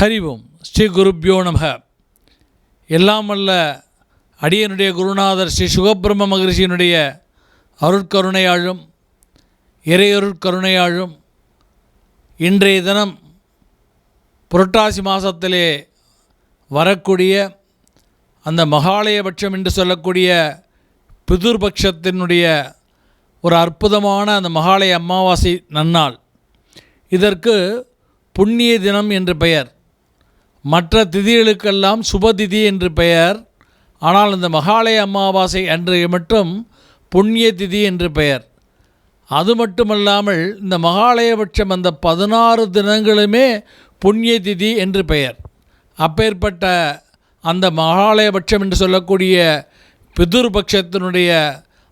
ஹரி ஓம் ஸ்ரீ குருப்யோ நமக. எல்லாம் அல்ல அடியனுடைய குருநாதர் ஸ்ரீ சுகபிரம்ம மகரிஷியினுடைய அருட்கருணையாழும் இறையருட்கருணையாழும் இன்றைய தினம் புரட்டாசி மாதத்திலே வரக்கூடிய அந்த மகாலயபட்சம் என்று சொல்லக்கூடிய பிதுர்பட்சத்தினுடைய ஒரு அற்புதமான அந்த மகாலய அமாவாசை நன்னாள். இதற்கு புண்ணிய தினம் என்று பெயர். மற்ற திதிகளுக்கெல்லாம் சுபதிதி என்று பெயர். ஆனால் இந்த மகாலய அமாவாசை அன்று மட்டும் புண்ணிய திதி என்று பெயர். அது மட்டுமல்லாமல் இந்த மகாலயபட்சம் அந்த பதினாறு தினங்களுமே புண்ணிய திதி என்று பெயர். அப்பேற்பட்ட அந்த மகாலயபட்சம் என்று சொல்லக்கூடிய பிதுர்பட்சத்தினுடைய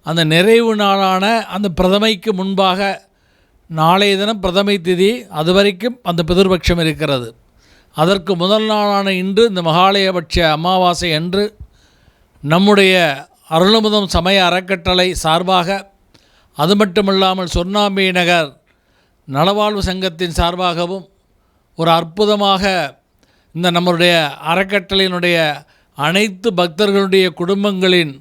அந்த நிறைவு நாளான அந்த பிரதமைக்கு முன்பாக நாளைய தினம் பிரதமை திதி அது வரைக்கும் அந்த பிதுர்பட்சம் இருக்கிறது. அதற்கு முதல் நாளான இன்று இந்த மகாலயபட்ச அமாவாசை அன்று நம்முடைய அருள்முதம் சமய அறக்கட்டளை சார்பாக அது மட்டுமில்லாமல் சொர்ணாம்பி நகர் நலவாழ்வு சங்கத்தின் சார்பாகவும் ஒரு அற்புதமாக இந்த நம்முடைய அறக்கட்டளையினுடைய அனைத்து பக்தர்களுடைய குடும்பங்களின்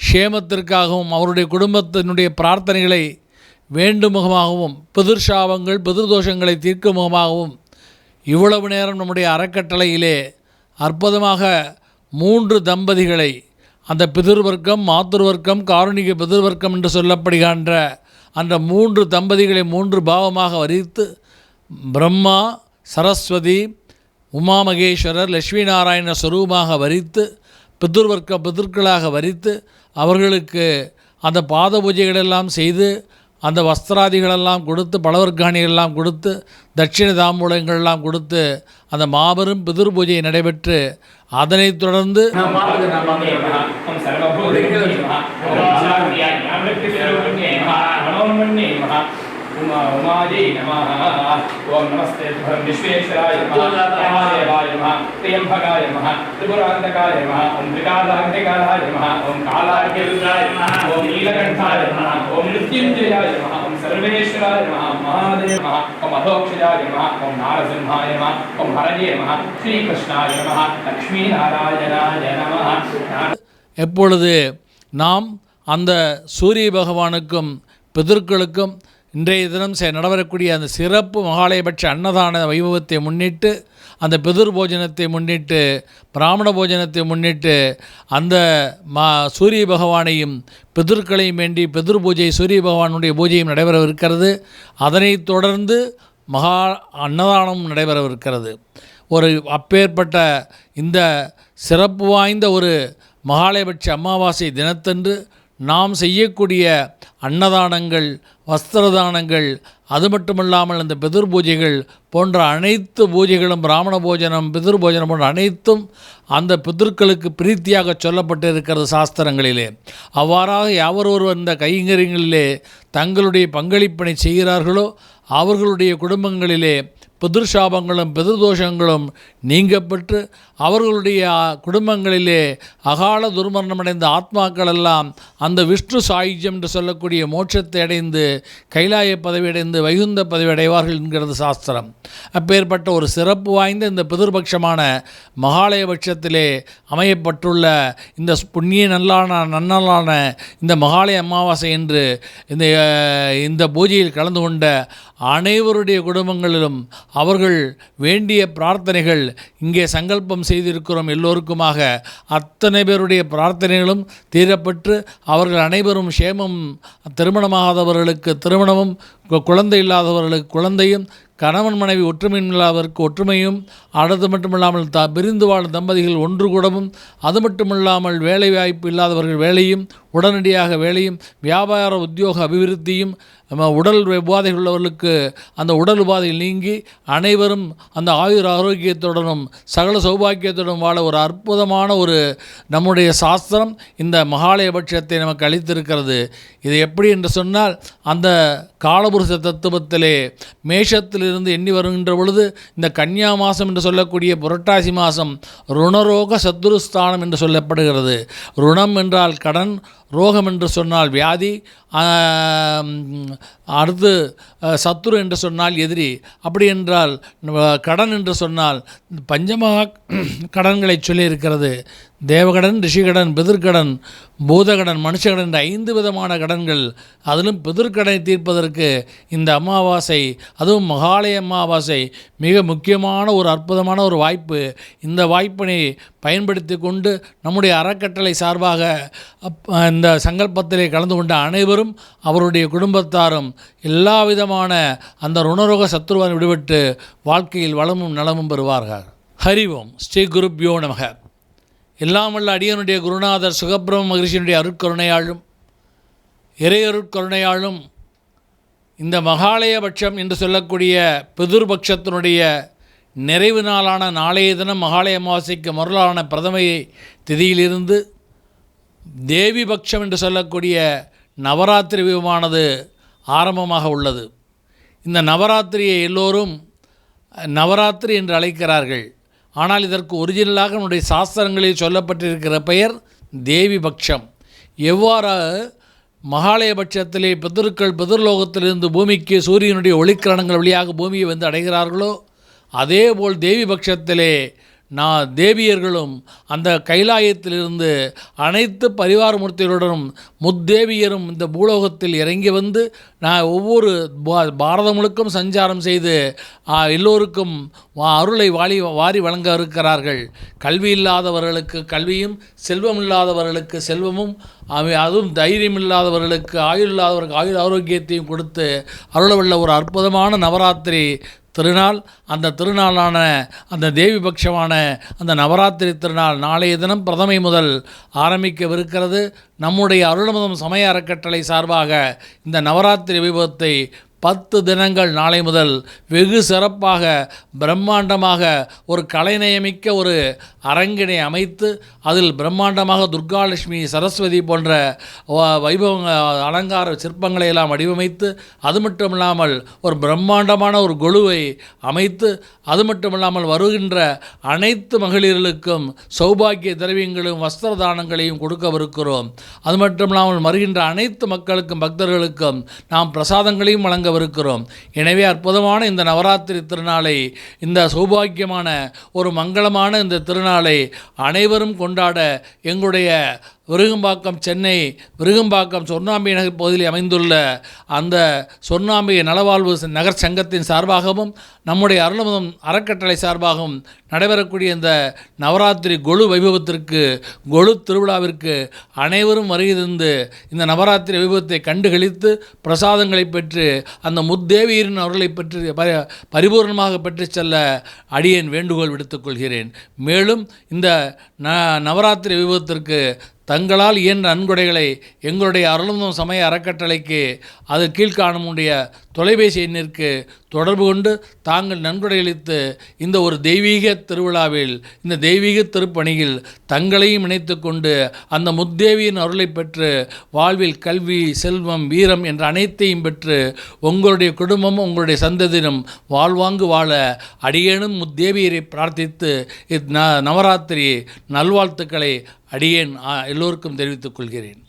க்ஷேமத்திற்காகவும் அவருடைய குடும்பத்தினுடைய பிரார்த்தனைகளை வேண்டுமுகமாகவும் முகமாகவும் பிதிர்ஷாபங்கள் பிதிர்தோஷங்களை தீர்க்கும் முகமாகவும் இவ்வளவு நேரம் நம்முடைய அறக்கட்டளையிலே அற்புதமாக மூன்று தம்பதிகளை அந்த பிதிர்வர்க்கம் மாத்துருவர்க்கம் காரணிக பிதிர்வர்க்கம் என்று சொல்லப்படுகின்ற அந்த மூன்று தம்பதிகளை மூன்று பாவமாக வரித்து பிரம்மா சரஸ்வதி உமா மகேஸ்வரர் லட்சுமி நாராயண ஸ்வரூபமாக வரித்து பிதுர்வர்க்க பிதர்களாக வரித்து அவர்களுக்கு அந்த பாத பூஜைகளெல்லாம் செய்து அந்த வஸ்திராதிகளெல்லாம் கொடுத்து பலவர்காணிகளெல்லாம் கொடுத்து தட்சிண தாம்பூலங்கள்லாம் கொடுத்து அந்த மாபெரும் பிதிர் பூஜை நடைபெற்று அதனைத் தொடர்ந்து नमामि नमामि नमः ओम सर्वभूतेभ्यो नमः ओम महाक्रियाय नामृत्यस्वरूपिणे नमः मनोन्मन्ये नमः उमा उमायै नमः ओम नमस्ते तुभ्यं विश्वेश्वराय नमः महादेवाय नमः त्र्यम्बकाय नमः त्रिपुरान्तकाय नमः ओम त्रिकालाग्निकालाय नमः ओम कालाग्निरुद्राय नमः ओम नीलकण्ठाय नमः ओम मृत्युञ्जयाय नमः ओम सर्वेश्वराय नमः महादेव नमः ओम अधोक्षजाय नमः ओम नारसिंहाय नमः ओम हरये नमः श्रीकृष्णाय नमः लक्ष्मीनारायणाय नमः எப்பொழுது நாம் அந்த சூரிய பகவானுக்கும் பிதர்களுக்கும் இன்றைய தினம் செய்ய நடைபெறக்கூடிய அந்த சிறப்பு மகாலயபட்ச அன்னதான வைபவத்தை முன்னிட்டு அந்த பிதிர் போஜனத்தை முன்னிட்டு பிராமண போஜனத்தை முன்னிட்டு அந்த மா சூரிய பகவானையும் பிதர்களையும் வேண்டி பிதிர் பூஜை சூரிய பகவானுடைய பூஜையும் நடைபெறவிருக்கிறது. அதனைத் தொடர்ந்து மகா அன்னதானம் நடைபெறவிருக்கிறது. ஒரு அப்பேற்பட்ட இந்த சிறப்பு வாய்ந்த ஒரு மகாலயபட்ச அமாவாசை தினத்தன்று நாம் செய்யக்கூடிய அன்னதானங்கள் வஸ்திரதானங்கள் அது மட்டுமல்லாமல் அந்த பிதிர் பூஜைகள் போன்ற அனைத்து பூஜைகளும் பிராமண போஜனம் பிதிர் போஜனம் போன்ற அனைத்தும் அந்த பிதர்களுக்கு பிரீத்தியாக சொல்லப்பட்டிருக்கிறது சாஸ்திரங்களிலே. அவ்வாறாக யாவர் ஒருவர் இந்த கைங்கரியங்களிலே தங்களுடைய பங்களிப்பினை செய்கிறார்களோ அவர்களுடைய குடும்பங்களிலே பிதிர்ஷாபங்களும் பிதிர்தோஷங்களும் நீங்கப்பட்டு அவர்களுடைய குடும்பங்களிலே அகால துர்மரணமடைந்த ஆத்மாக்கள் எல்லாம் அந்த விஷ்ணு சாயுஜம் என்று சொல்லக்கூடிய மோட்சத்தை அடைந்து கைலாய பதவி அடைந்து வைகுந்த பதவி அடைவார்கள் என்கிறது சாஸ்திரம். அப்பேற்பட்ட ஒரு சிறப்பு வாய்ந்த இந்த பிதிர்பட்சமான மகாலயபட்சத்திலே அமையப்பட்டுள்ள இந்த புண்ணிய நல்லான நன்னலான இந்த மகாலய அமாவாசை என்று இந்த இந்த பூஜையில் கலந்து கொண்ட அனைவருடைய குடும்பங்களிலும் அவர்கள் வேண்டிய பிரார்த்தனைகள் இங்கே சங்கல்பம் செய்திருக்கிறோம் எல்லோருக்குமாக. அத்தனை பேருடைய பிரார்த்தனைகளும் தீரப்பட்டு அவர்கள் அனைவரும் சேமம் திருமணமாகாதவர்களுக்கு திருமணமும் குழந்தை இல்லாதவர்களுக்கு குழந்தையும் கணவன் மனைவி ஒற்றுமை ஒற்றுமையும் அடுத்து மட்டுமில்லாமல் த பிரிந்து வாழும் தம்பதிகள் ஒன்று கூடவும் அது மட்டுமில்லாமல் வேலை வாய்ப்பு இல்லாதவர்கள் வேலையும் உடனடியாக வேலையும் வியாபார உத்தியோக அபிவிருத்தியும் நம்ம உடல் உபாதைகள் உள்ளவர்களுக்கு அந்த உடல் உபாதைகள் நீங்கி அனைவரும் அந்த ஆயுர் ஆரோக்கியத்துடனும் சகல சௌபாக்கியத்துடன் வாழ ஒரு அற்புதமான ஒரு நம்முடைய சாஸ்திரம் இந்த மகாலயபட்சத்தை நமக்கு அளித்திருக்கிறது. இது எப்படி என்று சொன்னால் அந்த காலபுருஷ தத்துவத்திலே மேஷத்திலிருந்து எண்ணி வருகின்ற பொழுது இந்த கன்னியா மாதம் என்று சொல்லக்கூடிய புரட்டாசி மாதம் ருணரோக சத்துருஸ்தானம் என்று சொல்லப்படுகிறது. ருணம் என்றால் கடன் ரோகம் என்று சொன்னால் வியாதி அடுத்து சத்துரு என்று சொன்னால் எதிரி. அப்படி என்றால் கடன் என்று சொன்னால் பஞ்சமகா கடன்களை சொல்லியிருக்கிறது. தேவகடன் ரிஷிகடன் பிதிர்கடன் பூதகடன் மனுஷகடன் என்ற ஐந்து விதமான கடன்கள் அதிலும் பிதிர்கடனை தீர்ப்பதற்கு இந்த அமாவாசை அதுவும் மகாலய அமாவாசை மிக முக்கியமான ஒரு அற்புதமான ஒரு வாய்ப்பு. இந்த வாய்ப்பினை பயன்படுத்தி கொண்டு நம்முடைய அறக்கட்டளை சார்பாக இந்த சங்கல்பத்திலே கலந்து கொண்ட அனைவரும் அவருடைய குடும்பத்தாரும் எல்லா விதமான அந்த ருணரோக சத்துருவான் விடுபட்டு வாழ்க்கையில் வளமும் நலமும் பெறுவார்கள். ஹரி ஓம். ஸ்ரீ குருப்யோ நமக. எல்லாம் வல்ல அடியனுடைய குருநாதர் சுகபிரம மகிழ்ச்சியினுடைய அருட்கருணையாளும் இறையருட்கருணையாலும் இந்த மகாலயபட்சம் என்று சொல்லக்கூடிய பிதுர்பட்சத்தினுடைய நிறைவு நாளான நாளைய தினம் மகாலய அமாவாசைக்கு மறுநாளான பிரதமை திதியிலிருந்து தேவி பட்சம் என்று சொல்லக்கூடிய நவராத்திரி விமானது ஆரம்பமாக உள்ளது. இந்த நவராத்திரியை எல்லோரும் நவராத்திரி என்று அழைக்கிறார்கள். ஆனால் இதற்கு ஒரிஜினலாக நம்முடைய சாஸ்திரங்களில் சொல்லப்பட்டிருக்கிற பெயர் தேவி பட்சம் எவ்வாறு மகாலயபட்சத்திலே பிதருக்கள் பிதர்லோகத்திலிருந்து பூமிக்கு சூரியனுடைய ஒளிக்கிரணங்கள் வழியாக பூமியை வந்து அடைகிறார்களோ அதேபோல் தேவி பட்சத்திலே நான் தேவியர்களும் அந்த கைலாயத்திலிருந்து அனைத்து பரிவார மூர்த்திகளுடனும் முத்தேவியரும் இந்த பூலோகத்தில் இறங்கி வந்து நான் ஒவ்வொரு பாரதம் முழுக்கும் சஞ்சாரம் செய்து எல்லோருக்கும் வா- அருளை வாரி வாரி வழங்க இருக்கிறார்கள். கல்வி இல்லாதவர்களுக்கு கல்வியும் செல்வம் இல்லாதவர்களுக்கு செல்வமும் அவை- அதுவும் தைரியம் இல்லாதவர்களுக்கு ஆயுள் இல்லாதவர்களுக்கு ஆயுள் ஆரோக்கியத்தையும் கொடுத்து அருளவுள்ள ஒரு அற்புதமான நவராத்திரி திருநாள் அந்த திருநாளான அந்த தேவிபக்ஷமான அந்த நவராத்திரி திருநாள் நாளைய தினம் பிரதமை முதல் ஆரம்பிக்கவிருக்கிறது. நம்முடைய அருள்மதம் சமய அறக்கட்டளை சார்பாக இந்த நவராத்திரி விபத்தை பத்து தினங்கள் நாளை முதல் வெகு சிறப்பாக பிரம்மாண்டமாக ஒரு கலைநயமிக்க ஒரு அரங்கினை அமைத்து அதில் பிரம்மாண்டமாக துர்காலட்சுமி சரஸ்வதி போன்ற வ- வைபவ அலங்கார சிற்பங்களை எல்லாம் வடிவமைத்து அது மட்டும் இல்லாமல் ஒரு பிரம்மாண்டமான ஒரு கொலுவை அமைத்து அது மட்டும் இல்லாமல் வருகின்ற அனைத்து மகளிர்களுக்கும் சௌபாக்கிய திரவியங்களும் வஸ்திர தானங்களையும் கொடுக்கவிருக்கிறோம். அது மட்டும் இல்லாமல் வருகின்ற அனைத்து மக்களுக்கும் பக்தர்களுக்கும் நாம் பிரசாதங்களையும் வழங்க இருக்கிறோம் எனவே அற்புதமான இந்த நவராத்திரி திருநாளை இந்த சௌபாக்கியமான ஒரு மங்களமான இந்த திருநாளை அனைவரும் கொண்டாட எங்களுடைய விருகம்பாக்கம் சென்னை விருகம்பாக்கம் சொர்ணாம்பி நகர் பகுதியில் அமைந்துள்ள அந்த சொர்ணாம்பி நலவாழ்வு நகர் சங்கத்தின் சார்பாகவும் நம்முடைய அருள்முதம் அறக்கட்டளை சார்பாகவும் நடைபெறக்கூடிய இந்த நவராத்திரி கொலு வைபவத்திற்கு கொலு திருவிழாவிற்கு அனைவரும் வருகை இந்த நவராத்திரி வைபவத்தை கண்டுகளித்து பிரசாதங்களை பெற்று அந்த முத்தேவியரின் அவர்களை பெற்று பரிபூர்ணமாக பெற்று செல்ல அடியேன் வேண்டுகோள் விடுத்துக் கொள்கிறேன். மேலும் இந்த ந நவராத்திரி வைபவத்திற்கு தங்களால் இயன்ற நன்கொடைகளை எங்களுடைய அருளும் சமய அறக்கட்டளைக்கு அது கீழ்காணுமுடைய தொலைபேசி எண்ணிற்கு தொடர்பு கொண்டு தாங்கள் நன்கொடை அளித்து இந்த ஒரு தெய்வீக திருவிழாவில் இந்த தெய்வீக திருப்பணியில் தங்களையும் இணைத்து கொண்டு அந்த முத்தேவியின் அருளை பெற்று வாழ்வில் கல்வி செல்வம் வீரம் என்ற அனைத்தையும் பெற்று உங்களுடைய குடும்பமும் உங்களுடைய சந்ததியினம் வாழ்வாங்கு வாழ அடியேனும் முத்தேவியரை பிரார்த்தித்து இந் ந- நவராத்திரி நல்வாழ்த்துக்களை அடியேன் எல்லோருக்கும் தெரிவித்துக் கொள்கிறேன்.